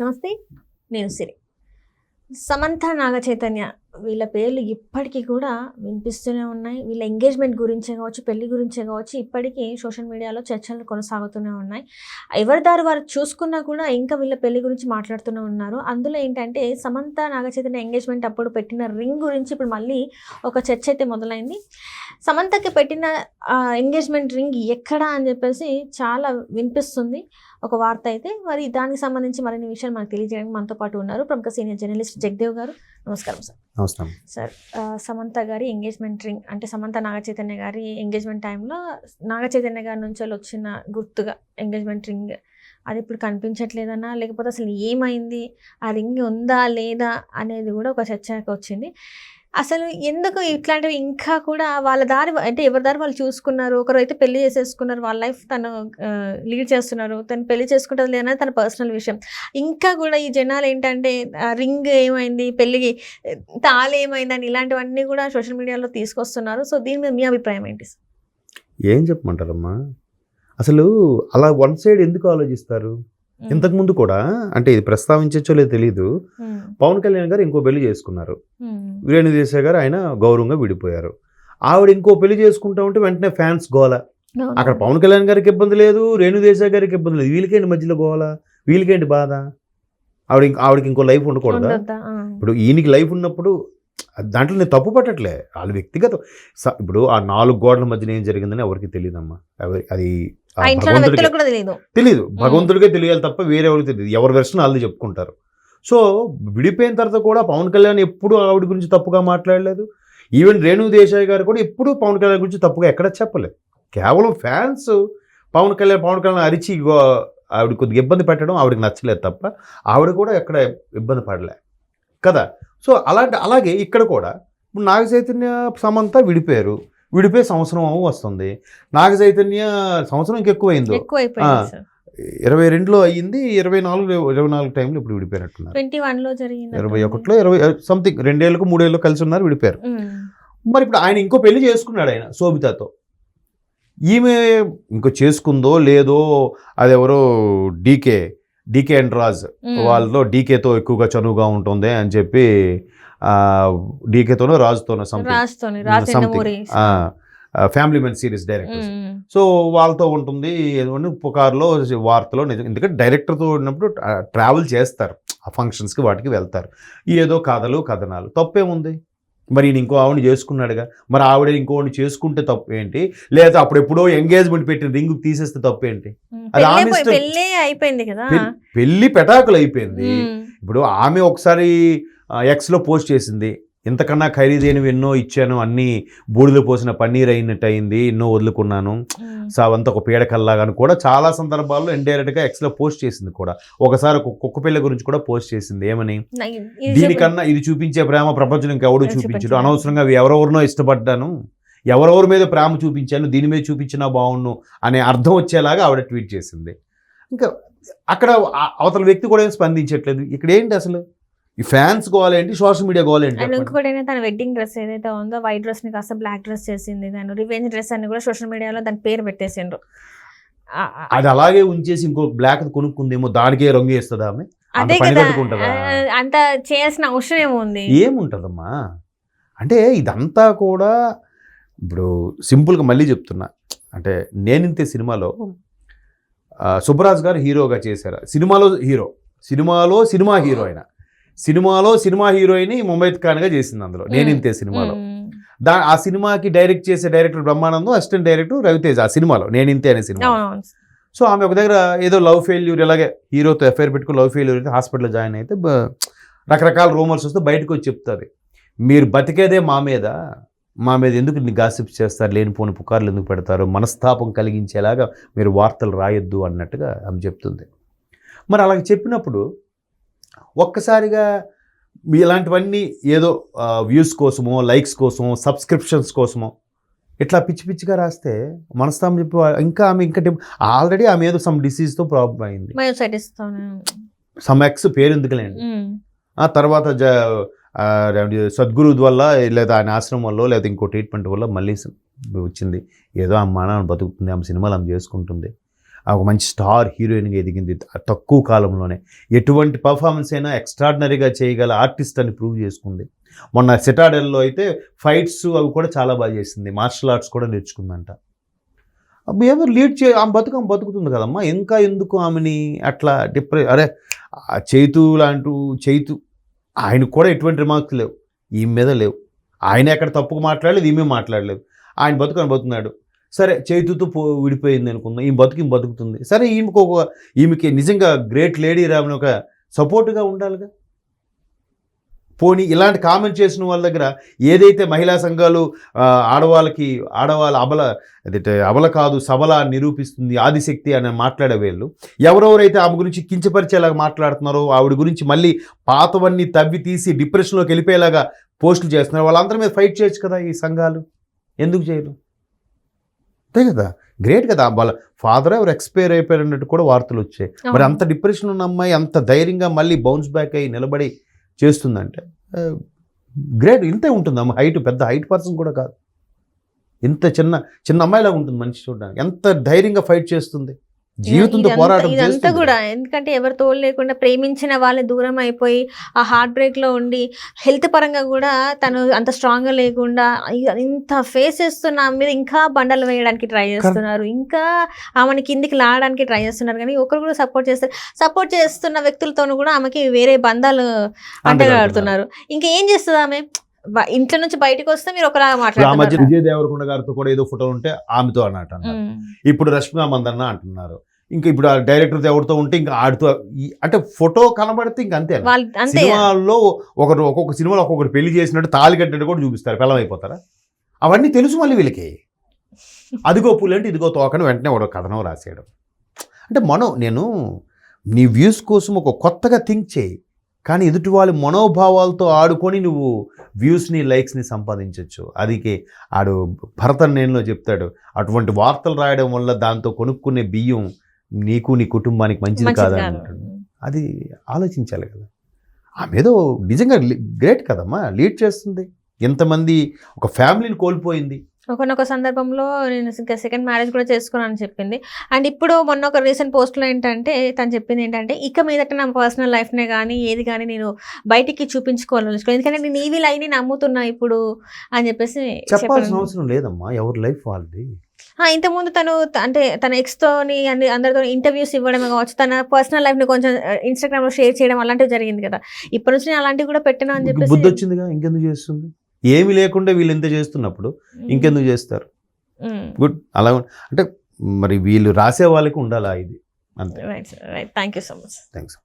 నమస్తే నేను సిరి. సమంత నాగ చైతన్య వీళ్ళ పేర్లు ఇప్పటికీ కూడా వినిపిస్తూనే ఉన్నాయి. వీళ్ళ ఎంగేజ్మెంట్ గురించే కావచ్చు పెళ్ళి గురించే కావచ్చు ఇప్పటికీ సోషల్ మీడియాలో చర్చలు కొనసాగుతూనే ఉన్నాయి. ఎవరి దారి వారు చూసుకున్నా కూడా ఇంకా వీళ్ళ పెళ్ళి గురించి మాట్లాడుతూనే ఉన్నారు. అందులో ఏంటంటే సమంత నాగచైతన్య ఎంగేజ్మెంట్ అప్పుడు పెట్టిన రింగ్ గురించి ఇప్పుడు మళ్ళీ ఒక చర్చ అయితే మొదలైంది. సమంతకి పెట్టిన ఎంగేజ్మెంట్ రింగ్ ఎక్కడ అని చెప్పేసి చాలా వినిపిస్తుంది. ఒక వార్త అయితే మరి దానికి సంబంధించి మరిన్ని విషయాలు మనకు తెలియజేయడానికి మనతో పాటు ఉన్నారు. ప్రముఖ సీనియర్ జర్నలిస్ట్ జగదేవ్ గారు. నమస్కారం సార్. నమస్తే సార్ సమంత గారి ఎంగేజ్మెంట్ రింగ్ అంటే సమంత నాగ చైతన్య గారి ఎంగేజ్మెంట్ టైంలో నాగ చైతన్య గారి నుంచి వాళ్ళు వచ్చిన గుర్తుగా ఎంగేజ్మెంట్ రింగ్ అది ఇప్పుడు కనిపించట్లేదన్నా లేకపోతే అసలు ఏమైంది ఆ రింగ్ ఉందా లేదా అనేది కూడా ఒక చర్చకు వచ్చింది. అసలు ఎందుకు ఇట్లాంటివి ఇంకా కూడా వాళ్ళ దారి అంటే ఎవరి దారి వాళ్ళు చూసుకున్నారు? ఒకరు అయితే పెళ్ళి చేసేసుకున్నారు. వాళ్ళ లైఫ్ తను లీడ్ చేస్తున్నారు. తను పెళ్ళి చేసుకుంటుంది లేదనేది తన పర్సనల్ విషయం. ఇంకా కూడా ఈ జనాలు ఏంటంటే రింగ్ ఏమైంది? పెళ్ళికి తాళి ఏమైందని ఇలాంటివన్నీ కూడా సోషల్ మీడియాలో తీసుకొస్తున్నారు. సో దీని మీద మీ అభిప్రాయం ఏంటి ఏం చెప్పమంటారమ్మా? అసలు అలా వన్ సైడ్ ఎందుకు ఆలోచిస్తారు? ఇంతకుముందు కూడా అంటే ఇది ప్రస్తావించచ్చో లేదో తెలియదు పవన్ కళ్యాణ్ గారు ఇంకో పెళ్ళి చేసుకున్నారు. ఉమ్, వీరేణు దేశాయ్ గారు ఆయన గౌరవంగా విడిపోయారు. ఆవిడ ఇంకో పెళ్ళి చేసుకుంటా ఉంటే వెంటనే ఫ్యాన్స్ గోల. అక్కడ పవన్ కళ్యాణ్ గారికి ఇబ్బంది లేదు రేణు దేశాయ్ గారికి ఇబ్బంది లేదు. వీళ్ళకేంటి మధ్యలో గోల? వీళ్ళకేంటి బాధ? ఆవిడ ఆవిడకి ఇంకో లైఫ్ ఉండకూడదా. ఇప్పుడు ఈయనకి లైఫ్ ఉన్నప్పుడు దాంట్లో నేను తప్పు పట్టట్లే. వాళ్ళ వ్యక్తిగతం. ఇప్పుడు ఆ నాలుగు గోడల మధ్యన ఏం జరిగిందని ఎవరికి తెలియదమ్మా ఎవరి అది తెలియదు భగవంతుడికే తెలియాలి తప్ప వేరే ఎవరికి తెలియదు ఎవరి వెర్షన్ వాళ్ళు చెప్పుకుంటారు. సో విడిపోయిన తర్వాత కూడా పవన్ కళ్యాణ్ ఎప్పుడు ఆవిడ గురించి తప్పుగా మాట్లాడలేదు. ఈవెన్ రేణు దేశాయ్ గారు కూడా ఎప్పుడు పవన్ కళ్యాణ్ గురించి తప్పుగా ఎక్కడ చెప్పలేదు. కేవలం ఫ్యాన్స్ పవన్ కళ్యాణ్ పవన్ కళ్యాణ్ అరిచి ఆవిడ కొద్దిగా ఇబ్బంది పెట్టడం ఆవిడకి నచ్చలేదు తప్ప ఆవిడ కూడా ఎక్కడ ఇబ్బంది పడలే. కదా? సో అలాంటి అలాగే ఇక్కడ కూడా ఇప్పుడు నాగ చైతన్య సమంత విడిపోయారు. విడిపోయి సంవత్సరం వస్తుంది. నాగ చైతన్య సంవత్సరం ఇంకెక్కువైందో. ఇరవై రెండులో అయ్యింది ఇరవై నాలుగు ఇరవై నాలుగు టైంలో ఇప్పుడు విడిపోయినట్టున్నారు. ట్వంటీ జరిగింది ఇరవై ఒకటిలో ఇరవై సంథింగ్ రెండేళ్ళకు మూడేళ్ళు కలిసి ఉన్నారు విడిపోయారు. మరి ఇప్పుడు ఆయన ఇంకో పెళ్ళి చేసుకున్నాడు ఆయన శోభితతో. ఈమె ఇంకో చేసుకుందో లేదో అదెవరో DK DK and Raj um. వాళ్ళలో డీకేతో ఎక్కువగా చనువుగా ఉంటుంది అని చెప్పి డీకేతోనో రాజుతోనో something family men series directors um, so వాళ్ళతో ఉంటుంది ఏదో పుకార్లో వార్తలో నిజం. ఎందుకంటే డైరెక్టర్తో ఉన్నప్పుడు ట్రావెల్ చేస్తారు. ఆ ఫంక్షన్స్కి వాటికి వెళ్తారు. ఏదో కథలు కథనాలు. తప్పేముంది? మరి ఈయన ఇంకో ఆవిడ చేసుకున్నాడుగా. మరి ఆవిడ ఇంకోటి చేసుకుంటే తప్పు ఏంటి? లేదా అప్పుడు ఎప్పుడో ఎంగేజ్మెంట్ పెట్టిన రింగ్ తీసేస్తే తప్పు ఏంటి. అది ఆమె అయిపోయింది కదా. పెళ్ళి- పెటాకులు అయిపోయింది. ఇప్పుడు ఆమె ఒకసారి ఎక్స్లో పోస్ట్ చేసింది. ఇంతకన్నా ఖరీదైనవి ఎన్నో ఇచ్చాను అన్నీ బూడిలో పోసిన పన్నీర్ అయినట్టు అయింది ఎన్నో వదులుకున్నాను. అవంతా ఒక పీడకల్లాగా అని కూడా చాలా సందర్భాల్లో ఇండైరెక్ట్గా ఎక్స్లో పోస్ట్ చేసింది కూడా. ఒకసారి ఒక కుక్క పిల్ల గురించి కూడా పోస్ట్ చేసింది. ఏమని. దీనికన్నా ఇది చూపించే ప్రేమ ప్రపంచం ఇంకెవడు చూపించడు. అనవసరంగా ఎవరెవరినో ఇష్టపడ్డాను ఎవరెవరి మీద ప్రేమ చూపించాను దీని మీద చూపించినా బాగుండు అనే అర్థం వచ్చేలాగా ఆవిడ ట్వీట్ చేసింది. ఇంకా అక్కడ అవతల వ్యక్తి కూడా ఏం స్పందించట్లేదు. ఇక్కడ ఏంటి అసలు? ఈ ఫ్యాన్స్ గోవాలేంటి సోషల్ మీడియా గోవాలేంటి అండ్ చెప్పండి. ఇంకొకటి ఏంటంటే తన వెడ్డింగ్ డ్రెస్ ఏదైతే ఉందో వైట్ డ్రెస్ని కాస్త బ్లాక్ డ్రెస్ చేసింది దాని రివెంజ్ డ్రెస్ అని కూడా సోషల్ మీడియాలో దాని పేరు పెట్టేసిండ్రు. అది అలాగే ఉంచేసి ఇంకో బ్లాక్ కొనుక్కుందేమో దానికే రంగు వేస్తుందా ఆమె? అంత అదే కదా. అంత చేయాల్సిన అవసరం ఏముంది ఏముంటుందమ్మా? అంటే ఇదంతా కూడా ఇప్పుడు సింపుల్గా మళ్ళీ చెప్తున్నా. అంటే నేనింతే సినిమాలో ఆ, సుబ్బరాజ్ గారు హీరోగా చేశారు. సినిమాలో హీరో. సినిమాలో సినిమా హీరో ఆయన సినిమాలో సినిమా హీరోయిన్ ముంబై ఖాన్గా చేసింది అందులో నేనింతే సినిమాలో. దా ఆ సినిమాకి డైరెక్ట్ చేసే director Brahmanandam assistant director Raviteja ఆ సినిమాలో నేనింతే అనే సినిమా సో ఆమె ఒక దగ్గర ఏదో లవ్ ఫెయిల్యూర్ ఇలాగే హీరోతో ఎఫ్ఐఆర్ పెట్టుకుని లవ్ ఫెయిల్యూర్ అయితే హాస్పిటల్లో జాయిన్ అయితే రకరకాల రూమర్స్ వస్తే బయటకు వచ్చి చెప్తుంది మీరు బతికేదే మా మీద మా మీద ఎందుకు నీ గాసిప్స్ చేస్తారు లేనిపోని పుకార్లు ఎందుకు పెడతారు మనస్తాపం కలిగించేలాగా మీరు వార్తలు రాయొద్దు అన్నట్టుగా ఆమె చెప్తుంది. మరి అలాగ చెప్పినప్పుడు ఒక్కసారిగా మీ ఇలాంటివన్నీ ఏదో వ్యూస్ కోసమో లైక్స్ కోసమో సబ్స్క్రిప్షన్స్ కోసమో ఇట్లా పిచ్చి పిచ్చిగా రాస్తే మనస్తాపం చెప్పి ఇంకా ఆమె ఇంకా ఆల్రెడీ ఆమె ఏదో సమ్ డిసీజ్తో ప్రాబ్లం అయింది. సమ్ ఎక్స్ పేరు ఎందుకులేండి ఆ తర్వాత ఆ, సద్గురు వల్ల లేదా ఆయన ఆశ్రమం వల్ల లేదా ఇంకో ట్రీట్మెంట్ వల్ల మళ్ళీ వచ్చింది. ఏదో ఆమె మానవ బతుకుతుంది ఆమె సినిమాలు ఆమె చేసుకుంటుంది. ఆ ఒక మంచి స్టార్ హీరోయిన్గా ఎదిగింది. తక్కువ కాలంలోనే. ఎటువంటి పర్ఫార్మెన్స్ అయినా ఎక్స్ట్రాడినరీగా చేయగల ఆర్టిస్ట్ అని ప్రూవ్ చేసుకుంది. మొన్న సిటాడెల్లో అయితే ఫైట్స్ అవి కూడా చాలా బాగా చేసింది. మార్షల్ ఆర్ట్స్ కూడా నేర్చుకుందంట. అబ్బా లీడ్ చే ఆమె బతుకు ఆమె బతుకుతుంది కదమ్మా. ఇంకా ఎందుకు ఆమెని అట్లా డిప్రె అరే ఆ చైతు లాంటి చైతు ఆయనకు కూడా ఎటువంటి రిమార్క్స్ లేవు. ఈమె మీద లేవు. ఆయన ఎక్కడ తప్పుగా మాట్లాడలేదు ఈమె మాట్లాడలేదు. ఆయన బతుకు అని బతుకున్నాడు సరే చైతుతో పో విడిపోయింది అనుకుందాం. ఈమె బతుకు ఈమె బతుకుతుంది. సరే ఈమెకు ఒక ఈమెకి నిజంగా గ్రేట్ లేడీ రామని ఒక సపోర్ట్గా ఉండాలిగా? పోనీ ఇలాంటి కామెంట్ చేసిన వాళ్ళ దగ్గర ఏదైతే మహిళా సంఘాలు ఆడవాళ్ళకి ఆడవాళ్ళ అబల అదే అబల కాదు సబల అని నిరూపిస్తుంది ఆదిశక్తి అని మాట్లాడే వీళ్ళు ఎవరెవరైతే ఆమె గురించి కించపరిచేలాగా మాట్లాడుతున్నారో ఆవిడ గురించి మళ్ళీ పాతవన్నీ తవ్వి తీసి డిప్రెషన్లోకి వెళ్ళిపోయేలాగా పోస్టులు చేస్తున్నారు. వాళ్ళందరి మీద ఫైట్ చేయొచ్చు కదా ఈ సంఘాలు? ఎందుకు చేయరు? అంతే కదా? గ్రేట్ కదా? వాళ్ళ ఫాదర్ ఎవరు ఎక్స్పైర్ అయిపోయారు అన్నట్టు కూడా వార్తలు వచ్చాయి. మరి అంత డిప్రెషన్ ఉన్న అమ్మాయి అంత ధైర్యంగా మళ్ళీ బౌన్స్ బ్యాక్ అయ్యి నిలబడి చేస్తుందంటే గ్రేట్ ఇంతే ఉంటుంది? అమ్మ హైట్ పెద్ద హైట్ పర్సన్ కూడా కాదు. ఇంత చిన్న చిన్న అమ్మాయిలాగా ఉంటుంది మనిషి చూడడానికి. ఎంత ధైర్యంగా ఫైట్ చేస్తుంది? జీవితంతో పోరాటం ఇదంతా. కూడా. ఎందుకంటే ఎవరు తోడు లేకుండా ప్రేమించిన వాళ్ళే దూరం అయిపోయి ఆ హార్ట్ బ్రేక్లో ఉండి హెల్త్ పరంగా కూడా తను అంత స్ట్రాంగ్గా లేకుండా ఇంత ఫేస్ చేస్తున్న మీద ఇంకా బండలు వేయడానికి ట్రై చేస్తున్నారు. ఇంకా ఆమెని కిందికి లాగడానికి ట్రై చేస్తున్నారు. కానీ ఒకరు కూడా సపోర్ట్ చేస్తారు సపోర్ట్ చేస్తున్న వ్యక్తులతోనూ కూడా ఆమెకి వేరే బంధాలు అంటగాడుతున్నారు. ఇంకా ఏం చేస్తుంది ఆమె? ఇంట్లో నుంచి బయటకు వస్తే మీరు ఒకలాగా మాట్లాడుతున్నారు. విజయ్ దేవరకొండ గారితో కూడా ఏదో ఫోటో ఉంటే ఆమెతో అన్నట్టు అన్నారు. ఉమ్. ఇప్పుడు రష్మిక మందన్న అంటున్నారు. ఇంకా ఇప్పుడు ఆ డైరెక్టర్ ఎవరితో ఉంటే ఇంకా ఆడుతూ అంటే ఫోటో కనబడితే ఇంక అంతే. సినిమాల్లో ఒకరు ఒక్కొక్క సినిమాలో ఒక్కొక్కరు పెళ్ళి చేసినట్టు తాళి కట్టినట్టు కూడా చూపిస్తారు పిల్లం అయిపోతారా అవన్నీ తెలుసు మళ్ళీ వీళ్ళకి. అదిగో పులి అంటే ఇదిగో తోకని వెంటనే ఒక కథనం రాసేయడం అంటే మనం నేను నీ వ్యూస్ కోసం ఒక కొత్తగా థింక్ చేయి కానీ ఎదుటి వాళ్ళ మనోభావాలతో ఆడుకొని నువ్వు వ్యూస్ని లైక్స్ని సంపాదించవచ్చు అదికి ఆడు భరతన్ నేనులో చెప్తాడు అటువంటి వార్తలు రాయడం వల్ల దాంతో కొనుక్కునే బియ్యం నీకు నీ కుటుంబానికి మంచిది కాదని అంటాడు. అది ఆలోచించాలి కదా. ఆమె ఏదో నిజంగా గ్రేట్ కదమ్మా. లీడ్ చేస్తుంది. ఎంతమంది ఒక ఫ్యామిలీని కోల్పోయింది. ఒకనొక సందర్భంలో నేను ఇంకా సెకండ్ మ్యారేజ్ కూడా చేసుకున్నాను అని చెప్పింది. అండ్ ఇప్పుడు మొన్న ఒక రీసెంట్ పోస్ట్లో ఏంటంటే తను చెప్పింది ఏంటంటే ఇక మీదట నా పర్సనల్ లైఫ్నే కానీ ఏది కానీ నేను బయటికి చూపించుకోవాలని ఎందుకంటే నేను ఈవీ లైన్ నమ్ముతున్నా ఇప్పుడు అని చెప్పేసి చెప్పాల్సిన. అవసరం లేదమ్మా. ఎవరి లైఫ్ వాళ్ళది. ఇంతకుముందు తను అంటే తన ఎక్స్తోని అన్ని అందరితో ఇంటర్వ్యూస్ ఇవ్వడమే కావచ్చు తన పర్సనల్ లైఫ్ని కొంచెం ఇన్స్టాగ్రామ్లో షేర్ చేయడం అలాంటివి జరిగింది కదా. ఇప్పటి నుంచి నేను అలాంటివి కూడా పెట్టినా అని చెప్పేసి బుద్ధి వచ్చిందిగా ఇంకెందుకు చేస్తుంది? ఏమీ లేకుండా వీళ్ళు ఎంత చేస్తున్నప్పుడు ఇంకెందుకు చేస్తారు. గుడ్. అలా అంటే మరి వీళ్ళు రాసే వాళ్ళకి ఉండాలా ఇది? అంతే. Thank you so much thanks